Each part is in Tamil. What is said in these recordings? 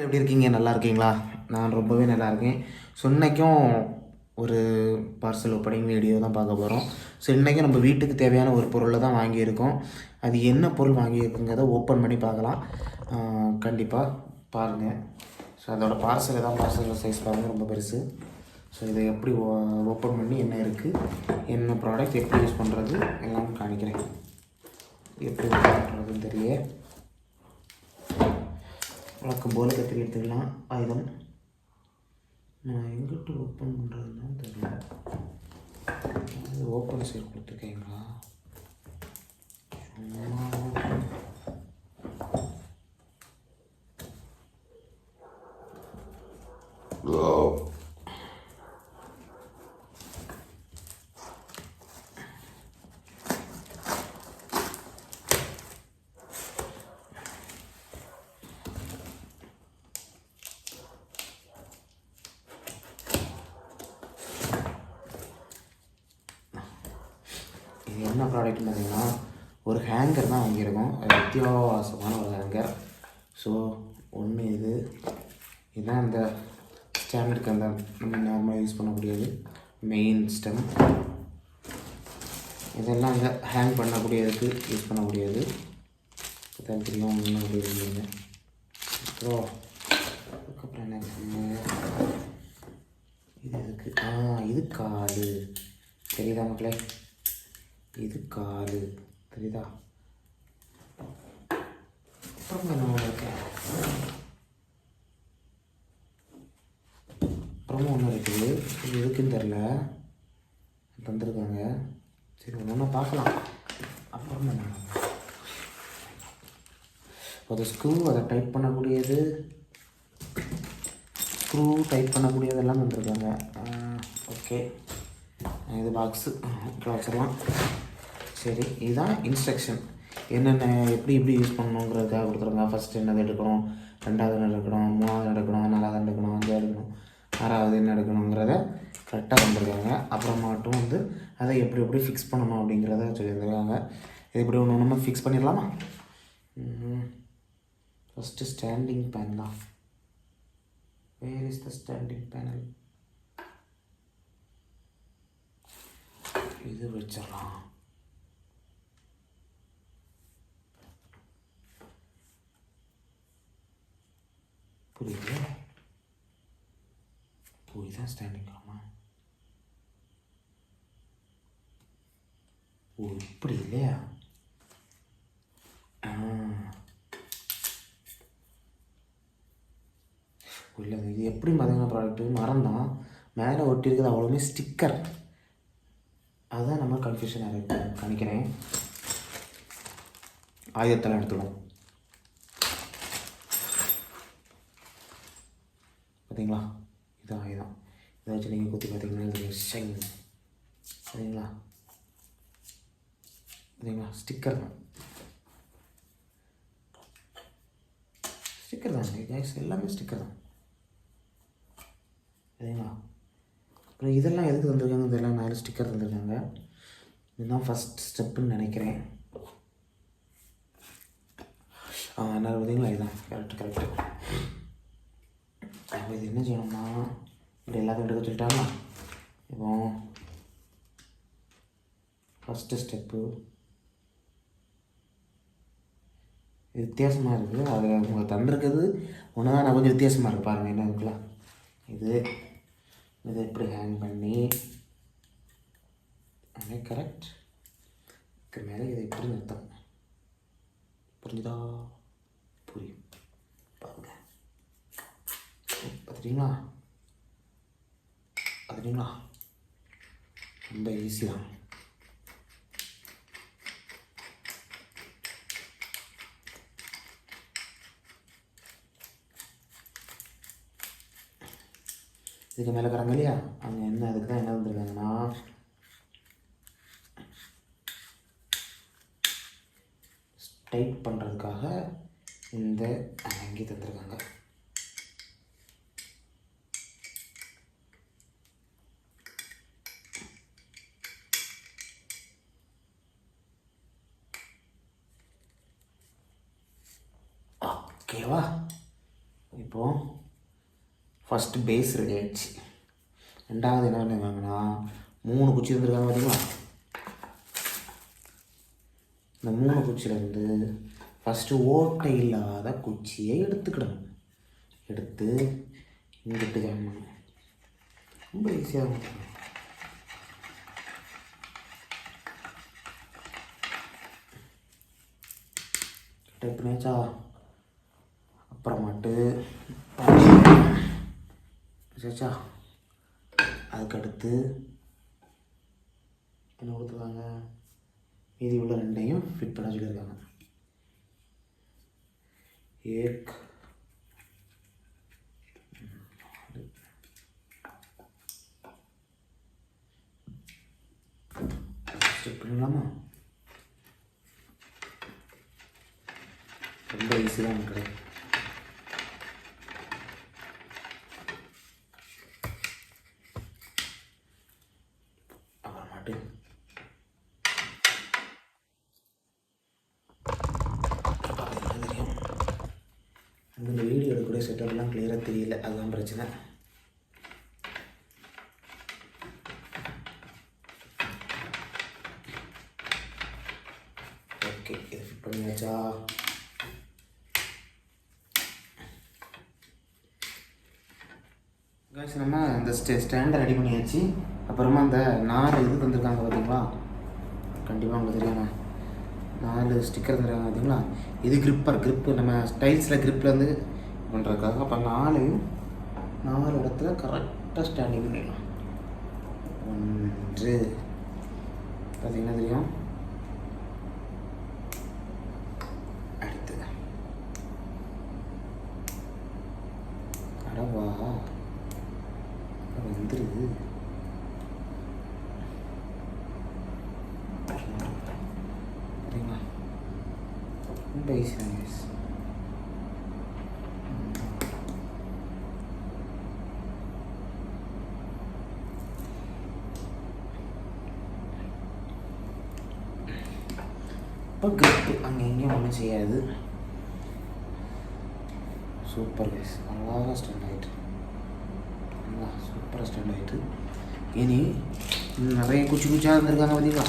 எப்படி இருக்கீங்க? நல்லா இருக்கீங்களா? நான் ரொம்பவே நல்லா இருக்கேன். ஸோ இன்றைக்கும் ஒரு பார்சல் ஓப்பனிங் வீடியோ தான் பார்க்க போகிறோம் ஸோ இன்றைக்கும் நம்ம வீட்டுக்கு தேவையான ஒரு பொருளை தான் வாங்கியிருக்கோம். அது என்ன பொருள் வாங்கியிருக்குங்கிறத ஓப்பன் பண்ணி பார்க்கலாம். கண்டிப்பாக பாருங்கள் ஸோ அதோட பார்சல் தான் பார்சல் சைஸ் பாருங்கள் ரொம்ப பெருசு. ஸோ இதை எப்படி ஓப்பன் பண்ணி என்ன இருக்குது என்ன ப்ராடக்ட் எப்படி யூஸ் பண்ணுறது எல்லாம் காணிக்கிறேன் எப்படி யூஸ் பண்ணுறதுன்னு தெரியல. வழக்கம் போல் கத்திரி எடுத்துக்கலாம். ஆயுதம். நான் எங்கிட்ட ஓப்பன் பண்ணுறதுன்னு தெரியல. ஓப்பன் சைட் கொடுத்துருக்கீங்களா? சும்மா. என்ன ப்ராடக்ட்னு பார்த்தீங்கன்னா ஒரு ஹேங்கர் தான் வாங்கியிருக்கோம். அது வித்தியாசமான ஒரு ஹேங்கர் ஸோ ஒன்று இது. இதுதான் அந்த ஸ்டாண்டர்டுக்கு அந்த நம்ம நார்மலாக யூஸ் பண்ணக்கூடியது. மெயின் ஸ்டெம் இதெல்லாம் அங்கே ஹேங் பண்ணக்கூடியதுக்கு யூஸ் பண்ணக்கூடியது. இதான் தெரியும் அப்படி இருந்தீங்க அப்புறம் அதுக்கப்புறம் என்ன இது எதுக்கு? ஆ இது காலு தெரியுதா மக்களே? இது காலு. தெரியுதா? அப்புறம் என்ன ஒன்று அப்புறமா ஒன்று இருக்குது இது எதுக்குன்னு தெரில தந்துருக்காங்க. சரி ஒன்று ஒன்றா பார்க்கலாம். அப்புறம் என்ன அது ஸ்க்ரூ அதை டைப் பண்ணக்கூடியது ஸ்க்ரூ டைப் பண்ணக்கூடியதெல்லாம் வந்திருக்காங்க ஓகே இது பாக்ஸு வச்சிடலாம். சரி இதுதான் இன்ஸ்ட்ரக்ஷன் என்னென்ன எப்படி எப்படி யூஸ் பண்ணணுங்கிறதுக்காக கொடுத்துருங்க ஃபஸ்ட்டு என்னது எடுக்கணும்? ரெண்டாவது என்ன எடுக்கணும்? மூணாவது எடுக்கணும்? நாலாவது எடுக்கணும்? அஞ்சாவது எடுக்கணும்? ஆறாவது என்ன எடுக்கணுங்கிறத கரெக்டாக தந்திருக்காங்க. அப்புறமாட்டும் வந்து அதை எப்படி எப்படி ஃபிக்ஸ் பண்ணணும் அப்படிங்கிறத சொல்லியிருந்திருக்காங்க. இது இப்படி ஒன்று ஒன்று ஃபிக்ஸ் பண்ணிடலாமா? ஃபஸ்ட்டு ஸ்டாண்டிங் பேன் தான் where is the standing panel இது வச்சிடலாம். புரியுது? ஓ இதான் ஸ்டாண்டிங் ஆமா? ஓ இப்படி இல்லையா? இல்லை இது எப்படி பார்த்தீங்கன்னா ப்ராடக்ட்டு மரம் தான் மேலே ஒட்டியிருக்குது அவ்வளோமே ஸ்டிக்கர் அதுதான் நம்ம கன்ஃபியூஷனாக இருக்கு. காணிக்கிறேன். ஆயுதத்தெல்லாம் எடுத்துடும் பார்த்தீங்களா? இது ஆயுதம் இதை வச்சு நீங்கள் குத்தி பார்த்தீங்கன்னா இது ஷைன் சரிங்களா? பார்த்தீங்களா ஸ்டிக்கர் தான். ஸ்டிக்கர் தான். கேஸ் எல்லாமே ஸ்டிக்கர் தான். சரிங்களா? அப்புறம் இதெல்லாம் எதுக்கு தந்திருக்காங்க? இதெல்லாம் நிறைய ஸ்டிக்கர் தந்திருக்காங்க. இதுதான் ஃபஸ்ட் ஸ்டெப்புன்னு நினைக்கிறேன். ஆ என்ன பார்த்தீங்களா? இதுதான் கரெக்ட் கரெக்டு அப்போ இது என்ன செய்யணும்னா இப்படி எல்லாத்தையும் எடுக்க சொல்லிட்டாங்களா இப்போ ஃபஸ்ட்டு ஸ்டெப்பு இது வித்தியாசமாக இருக்குது அது அவங்க தந்திருக்கிறது ஒன்று தான் நான் கொஞ்சம் வித்தியாசமாக இருக்குது பாருங்கள் என்ன இருக்குல்ல. இது இதை எப்படி ஹேங் பண்ணி அதே கரெக்ட் இதுக்கு மேலே இதை எப்படி நிறுத்தம் புரிஞ்சுதா? புரியும். பார்த்துட்டீங்களா? பார்த்துட்டீங்களா? ரொம்ப ஈஸி தான் இதுக்கு மேலே இருக்கிறாங்க இல்லையா? அவங்க என்ன அதுக்கு தான் என்ன வந்திருக்காங்கன்னா டைப் பண்ணுறதுக்காக இந்த அங்கி தந்திருக்காங்க. ஓகேவா? இப்போது ஃபஸ்ட்டு பேஸ் ரெடி ஆகிடுச்சு ரெண்டாவது என்ன பண்ணுவாங்கன்னா மூணு குச்சி இருந்திருக்காங்க பார்த்தீங்களா இந்த மூணு குச்சியிலேருந்து ஃபஸ்ட்டு ஓட்டை இல்லாத குச்சியை எடுத்துக்கிடணும். எடுத்து இங்கிட்டு ஜாயின் ரொம்ப ஈஸியாக இருக்கும். டைப் பண்ணியாச்சா? அப்புறமாட்டு சரிச்சா அதுக்கடுத்து என்ன கொடுத்துருக்காங்க? மீதி உள்ள ரெண்டையும் ஃபிட் பண்ண சொல்லியிருக்காங்க ஏக். செக் பண்ணிடலாமா? ரொம்ப ஈஸி தான் எனக்கு அப்புறமாட்டு தெரியும்? அந்த இந்த வீடியோ எடுக்கக்கூடிய செட்டப்லாம் கிளியராக தெரியல. அதுதான் பிரச்சனை. ஓகே இது ஃபிட் பண்ணியாச்சா? காய்ஸ் நம்ம இந்த ஸ்டே ஸ்டாண்டை ரெடி பண்ணியாச்சு. அப்புறமா அந்த நார் இது தந்திருக்காங்க பார்த்தீங்களா கண்டிப்பாக உங்களுக்கு தெரியுங்க வந்து ஸ்டிக்கர் தருவாங்க பார்த்தீங்களா இது கிரிப்பர் கிரிப்பு நம்ம ஸ்டைல்ஸில் கிரிப்பில் வந்து பண்ணுறதுக்காக அப்போ நாலையும் நாலு இடத்துல கரெக்டாக ஸ்டாண்டிங் பண்ணிடலாம். ஒன்று பார்த்தீங்கன்னா தெரியும் அடுத்து அடவா வந்துருது சரிங்களா ரொம்ப ஈஸி இப்போ கிரிப்பு அங்கே எங்கேயும் ஒன்றும் செய்யாது சூப்பர் கைஸ் அழகாக ஸ்டாண்ட் ஆகிட்டு நல்லா சூப்பராக ஸ்டாண்ட் ஆகிட்டு இனி நிறைய குச்சி குச்சியாக இருந்திருக்காங்க பார்த்தீங்களா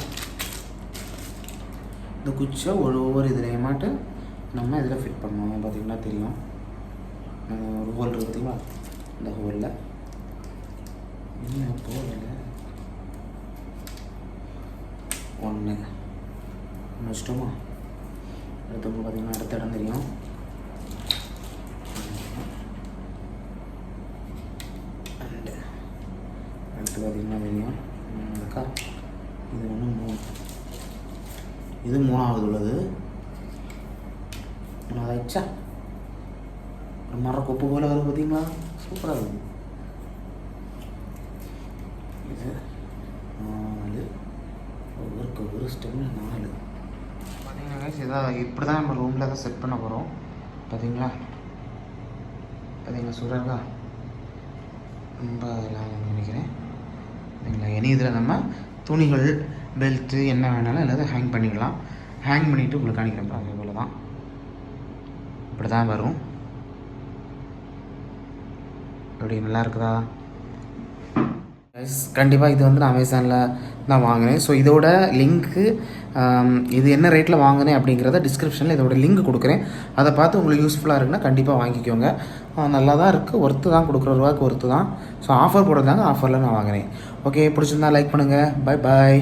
இந்த குச்சை ஒரு ஒவ்வொரு இதுலேயும் மாட்டு நம்ம இதில் ஃபிட் பண்ணுவோம். பார்த்தீங்கன்னா தெரியும். ஒரு ஹோல் இருக்குது பார்த்தீங்களா இந்த ஹோலில் என்ன போகல ஒன்று ஒன்று வச்சிட்டோமா? அடுத்தவங்க பார்த்தீங்கன்னா அடுத்த இடம் தெரியும். ரெண்டு. அடுத்து பார்த்தீங்கன்னா தெரியும் அக்கா இருக்கா இது ஒன்று மூணு. இது மூணாவது உள்ளது. நான் வச்சா ஒரு மர கொப்பு போல வரும் பார்த்தீங்களா சூப்பராக இருக்கும் இது நாலு. ஒவ்வொருக்கு ஒரு ஸ்டெம்மில் நாலு. பார்த்தீங்கன்னா guys, இதான் இப்படி தான் நம்ம ரூமில் தான் செட் பண்ண போகிறோம் பார்த்தீங்களா பார்த்தீங்களா சூடாக ரொம்ப நினைக்கிறேன். சரிங்களா இனி இதில் நம்ம துணிகள் பெல்ட்டு என்ன வேணாலும் எல்லாத்தையும் ஹேங் பண்ணிக்கலாம். ஹேங் பண்ணிவிட்டு உங்களுக்கு காணிக்கிறேன் அதே போல் தான் இப்படி தான் வரும். அப்படி நல்லா இருக்குதா? கண்டிப்பாக இது வந்து நான் அமேசானில் தான் வாங்கினேன். ஸோ இதோட லிங்க்கு இது என்ன ரேட்டில் வாங்கினேன் அப்படிங்கிறத டிஸ்கிரிப்ஷனில் இதோட லிங்க் கொடுக்குறேன். அதை பார்த்து உங்களுக்கு யூஸ்ஃபுல்லாக இருக்குன்னா கண்டிப்பாக வாங்கிக்கோங்க. நல்லா தான் இருக்குது ஒர்த்து தான் கொடுக்குற ரூபாய்க்கு ஒர்த்து தான். ஸோ ஆஃபர் போடுறதாங்க ஆஃபரில் நான் வாங்கினேன். ஓகே பிடிச்சிருந்தா லைக் பண்ணுங்கள் பை பாய்